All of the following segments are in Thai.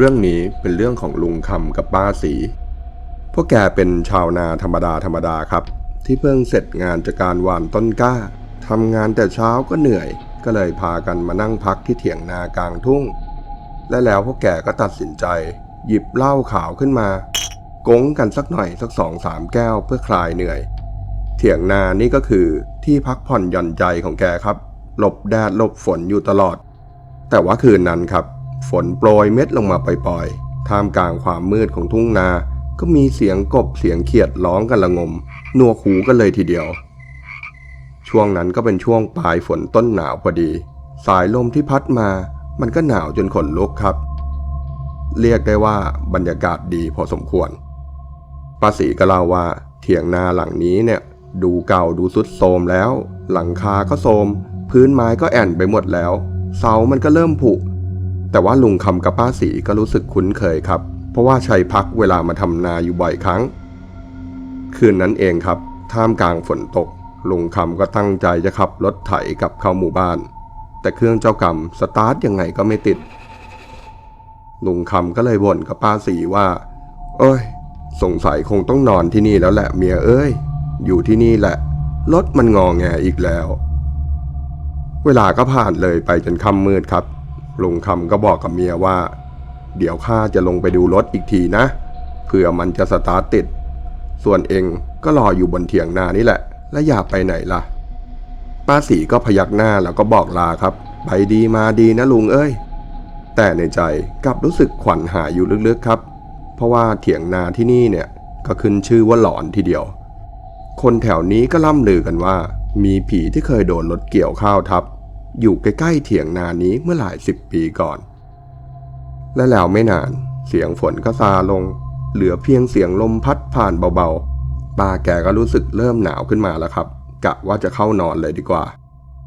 เรื่องนี้เป็นเรื่องของลุงคำกับป้าสี พวกแกเป็นชาวนาธรรมดาธรรมดาครับ ที่เพิ่งเสร็จงานจากการหว่านต้นกล้าทำงานแต่เช้าก็เหนื่อย ก็เลยพากันมานั่งพักที่เถียงนากลางทุ่ง และแล้วพวกแกก็ตัดสินใจ หยิบเหล้าขาวขึ้นมากงกันสักหน่อยสักสองสามแก้วเพื่อคลายเหนื่อย เถียงนานี่ก็คือที่พักผ่อนหย่อนใจของแกครับ หลบแดดหลบฝนอยู่ตลอด แต่ว่าคืนนั้นครับ ฝนโปรยเม็ดลงมาปล่อยๆ ท่ามกลางความมืดของทุ่งนา ก็มีเสียงกบเสียงเขียดร้องกันละงมหนวหูกันเลยทีเดียว ช่วงนั้นก็เป็นช่วงปลายฝนต้นหนาวพอดี สายลมที่พัดมา มันก็หนาวจนขนลุกครับ เรียกได้ว่าบรรยากาศดีพอสมควรป้าศรีก็เล่าว่าเถียงนาหลังนี้เนี่ยดูเก่าดูสุดโทรมแล้ว หลังคาก็โทรมพื้นไม้ก็แอ่นไปหมดแล้ว เสามันก็เริ่มผุ แต่ว่าลุงคำกับป้าศรีก็รู้สึกคุ้นเคยครับ เพราะว่าใช้พักเวลามาทำนาอยู่บ่อยครั้ง คืนนั้นเองครับ ท่ามกลางฝนตก ลุงคำก็ตั้งใจจะขับรถไถกลับเข้าหมู่บ้าน แต่เครื่องเจ้ากรรมสตาร์ทยังไงก็ไม่ติด ลุงคำก็เลยบ่นกับป้าสีว่า เอ้ย สงสัยคงต้องนอนที่นี่แล้วแหละเมียเอ้ย อยู่ที่นี่แหละ รถมันงอแงอีกแล้ว เวลาก็ผ่านเลยไปจนค่ำมืดครับ ลุงคำก็บอกกับเมียว่า เดี๋ยวข้าจะลงไปดูรถอีกทีนะเผื่อมันจะสตาร์ทติด ส่วนเองก็รออยู่บนเถียงนานี่แหละ และอย่าไปไหนล่ะ ป้าสีก็พยักหน้าแล้วก็บอกลาครับ ไปดีมาดีนะลุงเอ้ย แต่ในใจกลับรู้สึกขวัญหายอยู่ลึกๆครับ เพราะว่าเถียงนาที่นี่เนี่ยก็ขึ้นชื่อว่าหลอนทีเดียว คนแถวนี้ก็ล่ำลือกันว่า มีผีที่เคยโดนรถเกี่ยวข้าวทับ อยู่ใกล้ๆเถียงนานี้เมื่อหลายสิบปีก่อน และแล้วไม่นานเสียงฝนก็ซาลง เหลือเพียงเสียงลมพัดผ่านเบาๆป้าแกก็รู้สึกเริ่มหนาวขึ้นมาแล้วครับกะว่าจะเข้านอนเลยดีกว่า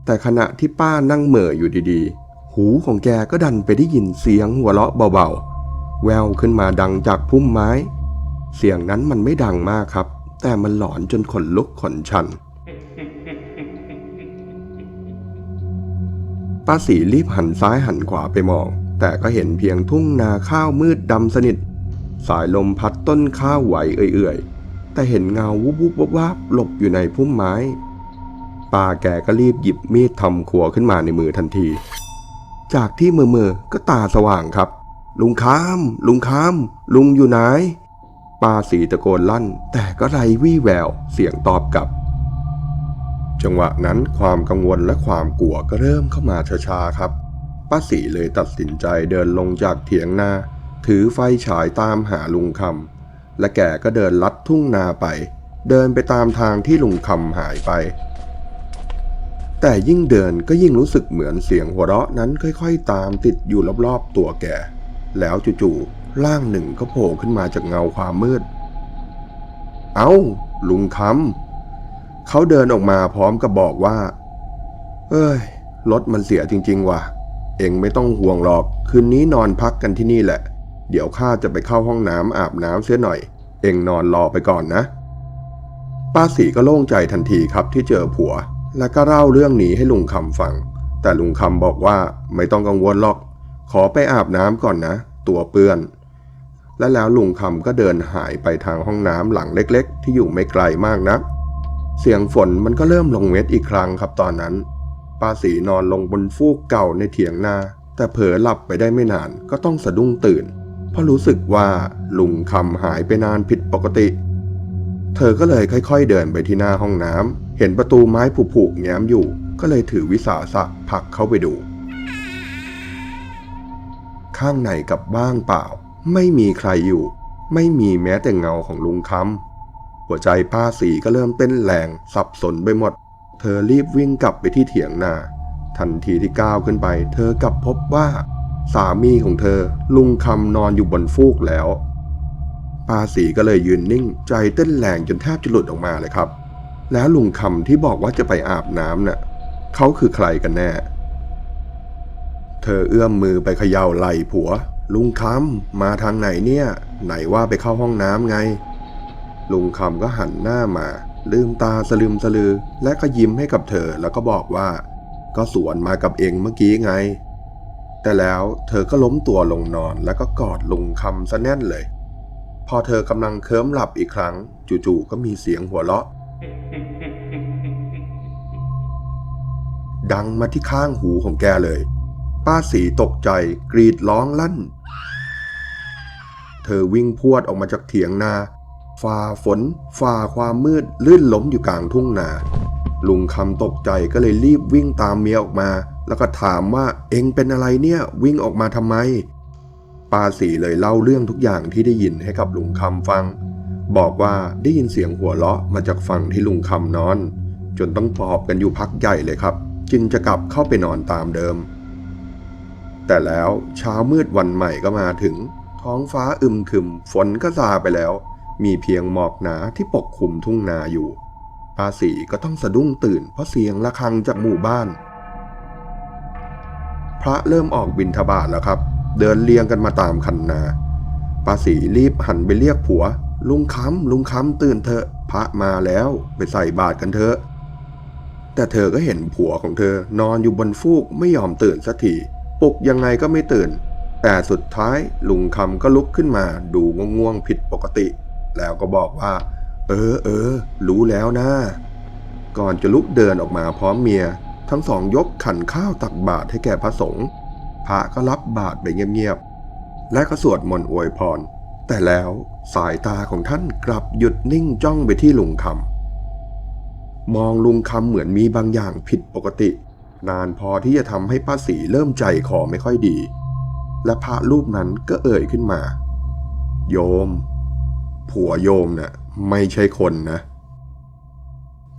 แต่ขณะที่ป้านั่งเหม่ออยู่ดีๆ หูของแกก็ดันไปได้ยินเสียงหัวเราะเบาๆ แววขึ้นมาดังจากพุ่มไม้ เสียงนั้นมันไม่ดังมากครับ แต่มันหลอนจนขนลุกขนชัน ป้าสีรีบหันซ้ายหันขวาไปมอง แต่ก็เห็นเพียงทุ่งนาข้าวมืดดำสนิท สายลมพัดต้นข้าวไหวเอื่อยๆ แต่เห็นเงาวุบวุบวับวับหลบอยู่ในพุ่มไม้ ป้าแกก็รีบหยิบมีดทำครัวขึ้นมาในมือทันที จากที่มือมือก็ตาสว่างครับ ลุงคาม ลุงคาม ลุงอยู่ไหนป้าสีตะโกนลั่น แต่ก็ไรวี่แววเสียงตอบกลับ จังหวะนั้นความกังวลและความกลัวก็เริ่มเข้ามาช้าๆครับ ป้าสีเลยตัดสินใจเดินลงจากเถียงนา ถือไฟฉายตามหาลุงคำ และแกก็เดินลัดทุ่งนาไป เดินไปตามทางที่ลุงคำหายไป แต่ยิ่งเดินก็ยิ่งรู้สึกเหมือนเสียงหัวเราะนั้นค่อยๆ ตามติดอยู่รอบๆตัวแก แล้วจู่ๆร่างหนึ่งก็โผล่ขึ้นมาจากเงาความมืด เอา้า ลุงคำ เขาเดินออกมาพร้อมกับบอกว่า เอ้ย รถมันเสียจริง ๆ ว่ะ เองไม่ต้องห่วงหรอก คืนนี้นอนพักกันที่นี่แหละ เดี๋ยวข้าจะไปเข้าห้องน้ำอาบน้ำเสียหน่อย เองนอนรอไปก่อนนะ ป้าสีก็โล่งใจทันทีครับที่เจอผัว แล้วก็เล่าเรื่องนี้ให้ลุงคำฟัง แต่ลุงคำบอกว่าไม่ต้องกังวลหรอก ขอไปอาบน้ำก่อนนะ ตัวเปื้อนและแล้วลุงคำก็เดินหายไปทางห้องน้ำหลังเล็ก ๆ ที่อยู่ไม่ไกลมากนัก เสียงฝนมันก็เริ่มลงเม็ดอีกครั้งครับตอนนั้น ป้าสีนอนลงบนฟูกเก่าในเถียงนา แต่เผลอหลับไปได้ไม่นานก็ต้องสะดุ้งตื่น เพราะรู้สึกว่าลุงคำหายไปนานผิดปกติ เธอก็เลยค่อยๆเดินไปที่หน้าห้องน้ำเห็นประตูไม้ผุๆแง้มอยู่ ก็เลยถือวิสาสะผลักเข้าไปดู ข้างในกับบ้างเปล่า ไม่มีใครอยู่ ไม่มีแม้แต่เงาของลุงคำ หัวใจป้าสีก็เริ่มเต้นแรงสับสนไปหมด เธอรีบวิ่งกลับไปที่เถียงนา ทันทีที่ก้าวขึ้นไป เธอกลับพบว่า สามีของเธอลุงคำนอนอยู่บนฟูกแล้วป้าสีก็เลยยืนนิ่ง ใจเต้นแรงจนแทบจะหลุดออกมาเลยครับ แล้วลุงคำที่บอกว่าจะไปอาบน้ำน่ะเขาคือใครกันแน่ เธอเอื้อมมือไปเขย่าไหล่ผัว ลุงคำมาทางไหนเนี่ย ไหนว่าไปเข้าห้องน้ำไง ลุงคำก็หันหน้ามา ลืมตาสลืมสลือ และก็ยิ้มให้กับเธอแล้วก็บอกว่า ก็สวนมากับเองเมื่อกี้ไง แต่แล้วเธอก็ล้มตัวลงนอนแล้วก็กอดลุงคำซะแน่นเลย พอเธอกำลังเคลิ้มหลับอีกครั้ง จู่ๆก็มีเสียงหัวเราะ ดังมาที่ข้างหูของแกเลย ป้าสีตกใจกรีดร้องลั่นเธอวิ่งพวดออกมาจากเถียงนา ฝ่าฝน ฝ่าความมืดลื่นล้มอยู่กลางทุ่งนา ลุงคำตกใจก็เลยรีบวิ่งตามเมียออกมา แล้วก็ถามว่าเองเป็นอะไรเนี่ย วิ่งออกมาทำไมปาสีเลยเล่าเรื่องทุกอย่างที่ได้ยินให้กับลุงคำฟัง บอกว่าได้ยินเสียงหัวเราะมาจากฝั่งที่ลุงคำนอน จนต้องปอบกันอยู่พักใหญ่เลยครับ จึงจะกลับเข้าไปนอนตามเดิม แต่แล้วเช้ามืดวันใหม่ก็มาถึง ท้องฟ้าอึมครึมฝนก็ซาไปแล้ว มีเพียงหมอกหนาที่ปกคลุมทุ่งนาอยู่ป้าสีก็ต้องสะดุ้งตื่นเพราะเสียงระฆังจากหมู่บ้าน พระเริ่มออกบินทบาทแล้วครับ เดินเรียงกันมาตามคันนาป้าสีรีบหันไปเรียกผัว ลุงคำลุงคำตื่นเถอะพระมาแล้วไปใส่บาตรกันเถอะ แต่เธอก็เห็นผัวของเธอนอนอยู่บนฟูกไม่ยอมตื่นสักทีปลุกยังไงก็ไม่ตื่น แต่สุดท้ายลุงคำก็ลุกขึ้นมาดูง่วงๆผิดปกติ แล้วก็บอกว่า เออเออรู้แล้วนะ ก่อนจะลุกเดินออกมาพร้อมเมีย ทั้งสองยกขันข้าวตักบาตรให้แก่พระสงฆ์พระก็รับบาตรไปเงียบๆและก็สวดมนต์อวยพร แต่แล้วสายตาของท่านกลับหยุดนิ่งจ้องไปที่ลุงคำมองลุงคำเหมือนมีบางอย่างผิดปกติ นานพอที่จะทำให้ป้าสีเริ่มใจคอไม่ค่อยดี และพระรูปนั้นก็เอ่ยขึ้นมา โยม ผัวโยมน่ะไม่ใช่คนนะ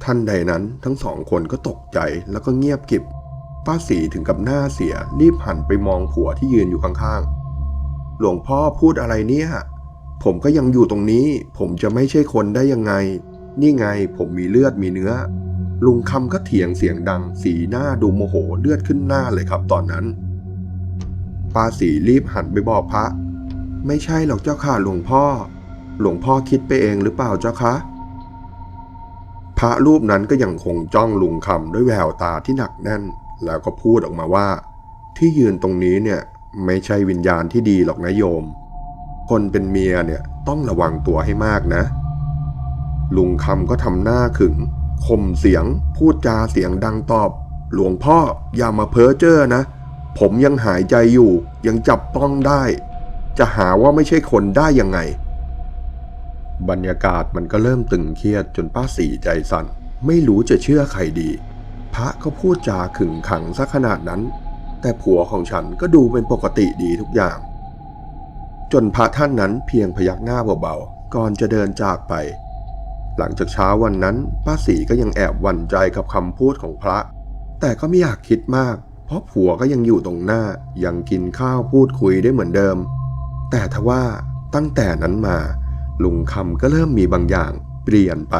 ท่านใดนั้นทั้งสองคนก็ตกใจแล้วก็เงียบกิบ ป้าสีถึงกับหน้าเสียรีบหันไปมองผัวที่ยืนอยู่ข้างๆ หลวงพ่อพูดอะไรเนี่ย ผมก็ยังอยู่ตรงนี้ ผมจะไม่ใช่คนได้ยังไง นี่ไงผมมีเลือดมีเนื้อ ลุงคำก็เถียงเสียงดัง สีหน้าดูโมโหเลือดขึ้นหน้าเลยครับตอนนั้น ป้าสีรีบหันไปบอกพระ ไม่ใช่หรอกเจ้าค่ะหลวงพ่อ หลวงพ่อคิดไปเองหรือเปล่าเจ้าคะ พระรูปนั้นก็ยังคงจ้องลุงคำด้วยแววตาที่หนักแน่น แล้วก็พูดออกมาว่า ที่ยืนตรงนี้เนี่ยไม่ใช่วิญญาณที่ดีหรอกนะโยม คนเป็นเมียเนี่ยต้องระวังตัวให้มากนะ ลุงคำก็ทำหน้าขึงข่มเสียง พูดจาเสียงดังตอบ หลวงพ่ออย่ามาเพ้อเจ้อนะ ผมยังหายใจอยู่ยังจับต้องได้ จะหาว่าไม่ใช่คนได้ยังไง บรรยากาศมันก็เริ่มตึงเครียดจนป้าสีใจสั่น ไม่รู้จะเชื่อใครดี พระก็พูดจาขึงขังซะขนาดนั้น แต่ผัวของฉันก็ดูเป็นปกติดีทุกอย่าง จนพระท่านนั้นเพียงพยักหน้าเบาๆ ก่อนจะเดินจากไป หลังจากเช้าวันนั้น ป้าสีก็ยังแอบหวั่นใจกับคำพูดของพระ แต่ก็ไม่อยากคิดมาก เพราะผัวก็ยังอยู่ตรงหน้า ยังกินข้าวพูดคุยได้เหมือนเดิม แต่ทว่าตั้งแต่นั้นมา ลุงคำก็เริ่มมีบางอย่างเปลี่ยนไป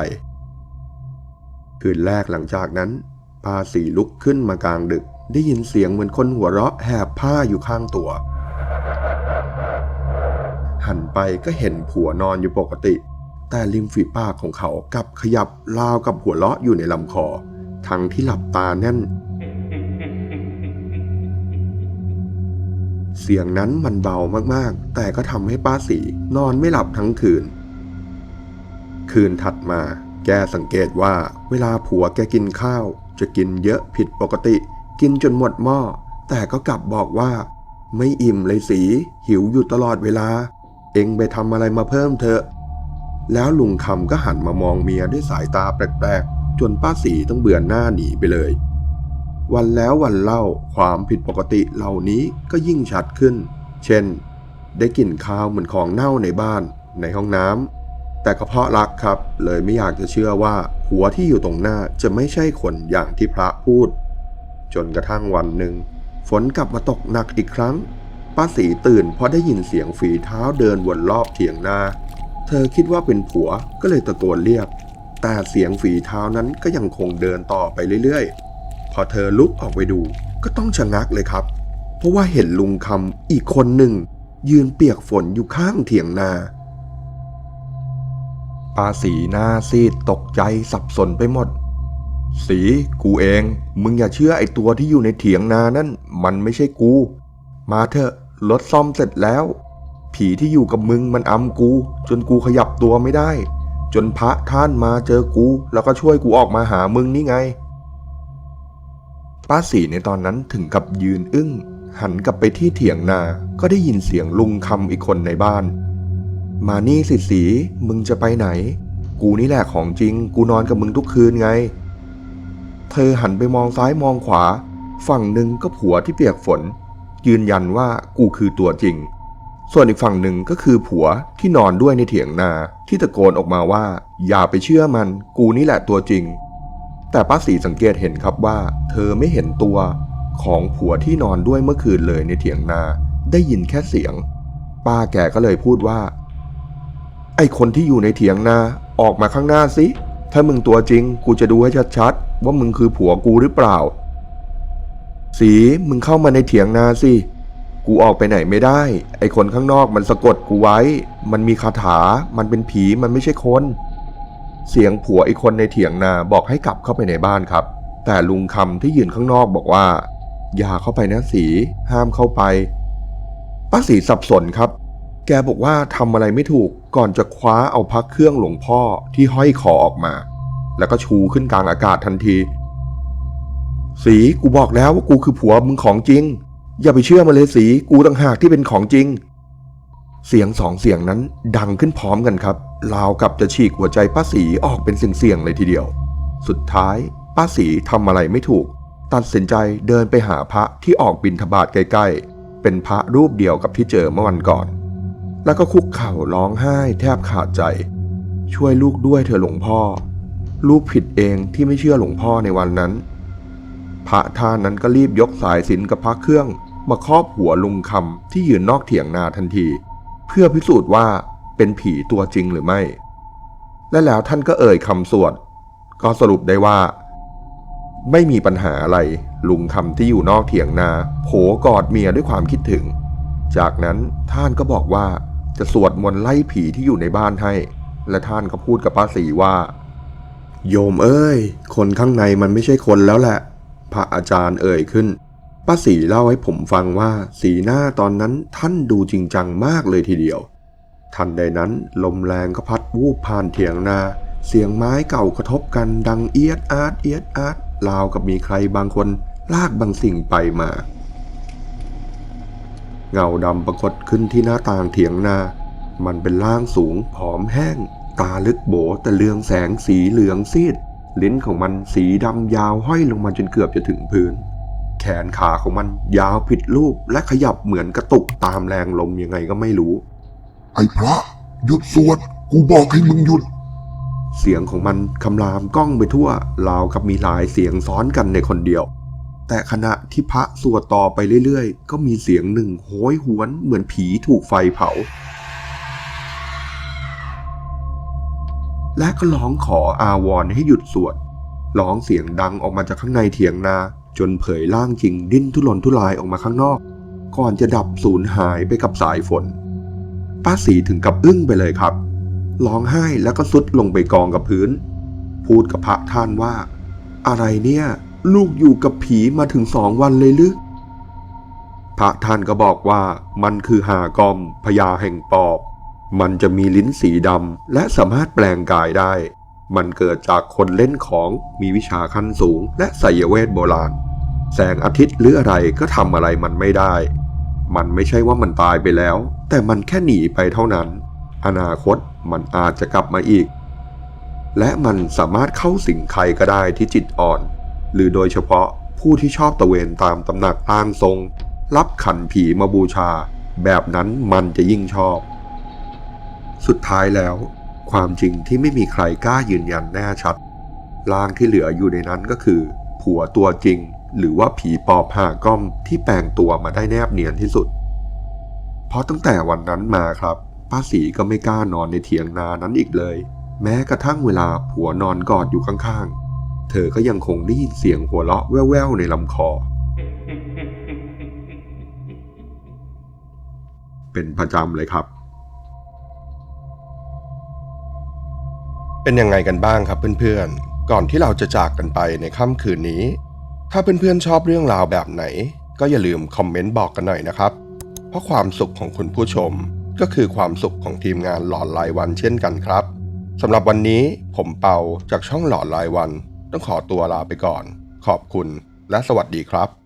คืนแรกหลังจากนั้นปาสีลุกขึ้นมากลางดึก ได้ยินเสียงเหมือนคนหัวเราะแหบผ้าอยู่ข้างตัว หันไปก็เห็นผัวนอนอยู่ปกติ แต่ริมฝีปากของเขากลับขยับราวกับหัวเราะอยู่ในลำคอ ทั้งที่หลับตาแน่น เสียงนั้นมันเบามากๆ แต่ก็ทำให้ป้าสีนอนไม่หลับทั้งคืน คืนถัดมา แกสังเกตว่า เวลาผัวแกกินข้าว จะกินเยอะผิดปกติ กินจนหมดหม้อ แต่ก็กลับบอกว่า ไม่อิ่มเลยสี หิวอยู่ตลอดเวลา เองไปทำอะไรมาเพิ่มเถอะ แล้วลุงคำก็หันมามองเมียด้วยสายตาแปลกๆ จนป้าสีต้องเบื่อหน้าหนีไปเลย วันแล้ววันเล่าความผิดปกติเหล่านี้ก็ยิ่งชัดขึ้น เช่น ได้กลิ่นข้าวเหมือนของเน่าในบ้านในห้องน้ำแต่ก็เพาะรักครับ เลยไม่อยากจะเชื่อว่าหัวที่อยู่ตรงหน้าจะไม่ใช่คนอย่างที่พระพูด จนกระทั่งวันหนึ่ง ฝนกลับมาตกหนักอีกครั้งป้าสีตื่นเพราะได้ยินเสียงฝีเท้าเดินวนรอบเถียงนาเธอคิดว่าเป็นผัวก็เลยตะโกนเรียก แต่เสียงฝีเท้านั้นก็ยังคงเดินต่อไปเรื่อยๆ พอเธอลุกออกไปดูก็ต้องชะงักเลยครับ เพราะว่าเห็นลุงคำอีกคนหนึ่ง ยืนเปียกฝนอยู่ข้างเถียงนาปาสีหน้าซีดตกใจสับสนไปหมด สีกูเอง มึงอย่าเชื่อไอตัวที่อยู่ในเถียงนานั่น มันไม่ใช่กู มาเถอะรถซ่อมเสร็จแล้ว ผีที่อยู่กับมึงมันอำกู จนกูขยับตัวไม่ได้ จนพระท่านมาเจอกู แล้วก็ช่วยกูออกมาหามึงนี่ไง ป้าสีในตอนนั้นถึงกับยืนอึ้ง หันกลับไปที่เถียงนา ก็ได้ยินเสียงลุงคำอีกคนในบ้าน มานี่สิสีมึงจะไปไหน กูนี่แหละของจริง กูนอนกับมึงทุกคืนไง เธอหันไปมองซ้ายมองขวา ฝั่งหนึ่งก็ผัวที่เปียกฝน ยืนยันว่ากูคือตัวจริง ส่วนอีกฝั่งหนึ่งก็คือผัวที่นอนด้วยในเถียงนาที่ตะโกนออกมาว่า อย่าไปเชื่อมัน กูนี่แหละตัวจริง แต่ป้าสีสังเกตเห็นครับว่า เธอไม่เห็นตัวของผัวที่นอนด้วยเมื่อคืนเลยในเถียงนา ได้ยินแค่เสียง ป้าแกก็เลยพูดว่า ไอคนที่อยู่ในเถียงนาออกมาข้างหน้าสิ ถ้ามึงตัวจริง กูจะดูให้ชัดๆว่ามึงคือผัวกูหรือเปล่า สีมึงเข้ามาในเถียงนาสิ กูออกไปไหนไม่ได้ ไอคนข้างนอกมันสะกดกูไว้ มันมีคาถา มันเป็นผี มันไม่ใช่คน เสียงผัวอีกคนในเถียงนาบอกให้กลับเข้าไปในบ้านครับ แต่ลุงคำที่ยืนข้างนอกบอกว่า อย่าเข้าไปนะสีห้ามเข้าไปป้าสีสับสนครับ แกบอกว่าทำอะไรไม่ถูกก่อนจะคว้าเอาพักเครื่องหลวงพ่อที่ห้อยคอออกมา แล้วก็ชูขึ้นกลางอากาศทันที สีกูบอกแล้วว่ากูคือผัวมึงของจริง อย่าไปเชื่อมาเลยสีกูต่างหากที่เป็นของจริง เสียงสองเสียงนั้นดังขึ้นพร้อมกันครับ ราวกับจะฉีกหัวใจป้าสีออกเป็นเสี่ยงๆเลยทีเดียว สุดท้ายป้าสีทำอะไรไม่ถูก ตัดสินใจเดินไปหาพระที่ออกบินทบาทใกล้ๆ เป็นพระรูปเดียวกับที่เจอเมื่อวันก่อน แล้วก็คุกเข่าร้องไห้แทบขาดใจ ช่วยลูกด้วยเถอะหลวงพ่อ ลูกผิดเองที่ไม่เชื่อหลวงพ่อในวันนั้น พระท่านนั้นก็รีบยกสายสินกับพระเครื่อง มาครอบหัวลุงคำที่ยืนนอกเถียงนาทันที เพื่อพิสูจน์ว่า เป็นผีตัวจริงหรือไม่ และแล้วท่านก็เอ่ยคำสวด ก็สรุปได้ว่า ไม่มีปัญหาอะไร ลุงคำที่อยู่นอกเถียงนาโผกอดเมียด้วยความคิดถึง จากนั้นท่านก็บอกว่าจะสวดมนต์ไล่ผีที่อยู่ในบ้านให้ และท่านก็พูดกับป้าสีว่า โยมเอ้ย คนข้างในมันไม่ใช่คนแล้วแหละ พระอาจารย์เอ่ยขึ้นป้าสีเล่าให้ผมฟังว่าสีหน้าตอนนั้นท่านดูจริงจังมากเลยทีเดียว ทันใดนั้นลมแรงก็พัดวูบผ่านเถียงนา เสียงไม้เก่ากระทบกันดังเอียดอาร์ตเอียดอาร์ตราวกับมีใครบางคนลากบางสิ่งไปมา เงาดำปรากฏขึ้นที่หน้าต่างเถียงนา มันเป็นร่างสูงผอมแห้ง ตาลึกโบแต่เลืองแสงสีเหลืองซีด ลิ้นของมันสีดำยาวห้อยลงมาจนเกือบจะถึงพื้น แขนขาของมันยาวผิดรูปและขยับเหมือนกระตุกตามแรงลมยังไงก็ไม่รู้ ไอ้พระ หยุดสวด กูบอกให้มึงหยุด เสียงของมันคำรามก้องไปทั่วราวกับมีหลายเสียงซ้อนกันในคนเดียว แต่ขณะที่พระสวดต่อไปเรื่อยๆ ก็มีเสียงหนึ่งโหยหวนเหมือนผีถูกไฟเผา และก็ร้องขออาวรให้หยุดสวดร้องเสียงดังออกมาจากข้างในเถียงนา จนเผยร่างจริงดิ้นทุรนทุรายออกมาข้างนอก ก่อนจะดับสูญหายไปกับสายฝน ป้าสีถึงกับอึ้งไปเลยครับ ร้องไห้แล้วก็ซุดลงไปกองกับพื้น พูดกับพระท่านว่า อะไรเนี่ย ลูกอยู่กับผีมาถึงสองวันเลยหรือพระท่านก็บอกว่ามันคือหากอมพญาแห่งปอบ มันจะมีลิ้นสีดำและสามารถแปลงกายได้ มันเกิดจากคนเล่นของมีวิชาขั้นสูง และไสยเวทโบราณ แสงอาทิตย์หรืออะไรก็ทำอะไรมันไม่ได้ มันไม่ใช่ว่ามันตายไปแล้ว แต่มันแค่หนีไปเท่านั้น อนาคตมันอาจจะกลับมาอีก และมันสามารถเข้าสิงใครก็ได้ที่จิตอ่อน หรือโดยเฉพาะผู้ที่ชอบตะเวนตามตำหนักอ้างทรง รับขันผีมาบูชา แบบนั้นมันจะยิ่งชอบ สุดท้ายแล้ว ความจริงที่ไม่มีใครกล้ายืนยันแน่ชัดร่างที่เหลืออยู่ในนั้นก็คือ ผัวตัวจริง หรือว่าผีปอบหาก้อมที่แปลงตัวมาได้แนบเนียนที่สุด เพราะตั้งแต่วันนั้นมาครับ ป้าสีก็ไม่กล้านอนในเถียงนานั้นอีกเลย แม้กระทั่งเวลาผัวนอนกอดอยู่ข้างๆ เธอก็ยังคงได้ยินเสียงหัวเราะแว่วๆในลำคอ เป็นประจำเลยครับ เป็นยังไงกันบ้างครับเพื่อนๆ ก่อนที่เราจะจากกันไปในค่ำคืนนี้ ถ้าเพื่อนๆชอบเรื่องราวแบบไหน ก็อย่าลืมคอมเมนต์บอกกันหน่อยนะครับ เพราะความสุขของคุณผู้ชม ก็คือความสุขของทีมงานหลอนรายวันเช่นกันครับสำหรับวันนี้ผมเปาจากช่องหลอนรายวัน ต้องขอตัวลาไปก่อน ขอบคุณและสวัสดีครับ